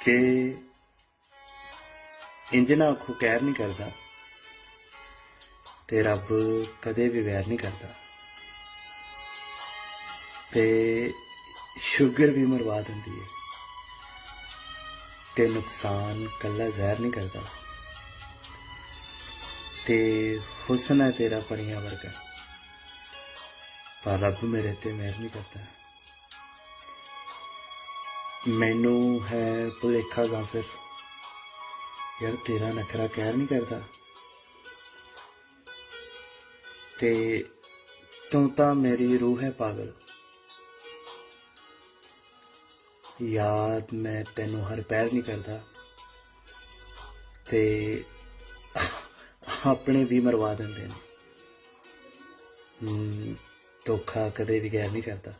ਕਿ ਇੰਜ ਨਾ ਆਖੋ ਕਹਿਰ ਨਹੀਂ ਕਰਦਾ ਤੇ ਰੱਬ ਕਦੇ ਵੀ ਵੈਰ ਨਹੀਂ ਕਰਦਾ। ਤੇ ਸ਼ੂਗਰ ਵੀ ਮਰਵਾ ਦਿੰਦੀ ਹੈ ਤੇ ਨੁਕਸਾਨ ਕੱਲਾ ਜ਼ਹਿਰ ਨਹੀਂ ਕਰਦਾ। ਤੇ ਹੁਸਨ ਹੈ ਤੇਰਾ ਪਰੀਆਂ ਵਰਗਾ, ਪਰ ਰੱਬ ਮੇਰੇ ਤੇ ਮਿਹਰ ਨਹੀਂ ਕਰਦਾ। ਮੈਨੂੰ ਹੈ ਭੁਲੇਖਾ ਜਾਂ ਫਿਰ? ਯਾਰ ਤੇਰਾ ਨਖਰਾ ਕਹਿਰ ਨਹੀਂ ਕਰਦਾ। ਤੇ ਤੂੰ ਤਾਂ ਮੇਰੀ ਰੂਹ ਹੈ ਪਾਗਲ। ਯਾਦ ਮੈਂ ਤੈਨੂੰ ਹਰ ਪੈਰ ਨਹੀਂ ਕਰਦਾ। ਤੇ ਆਪਣੇ ਵੀ ਮਰਵਾ ਦਿੰਦੇ ਨੇ। ਧੋਖਾ ਕਦੇ ਵੀ ਗੈਰ ਨਹੀਂ ਕਰਦਾ।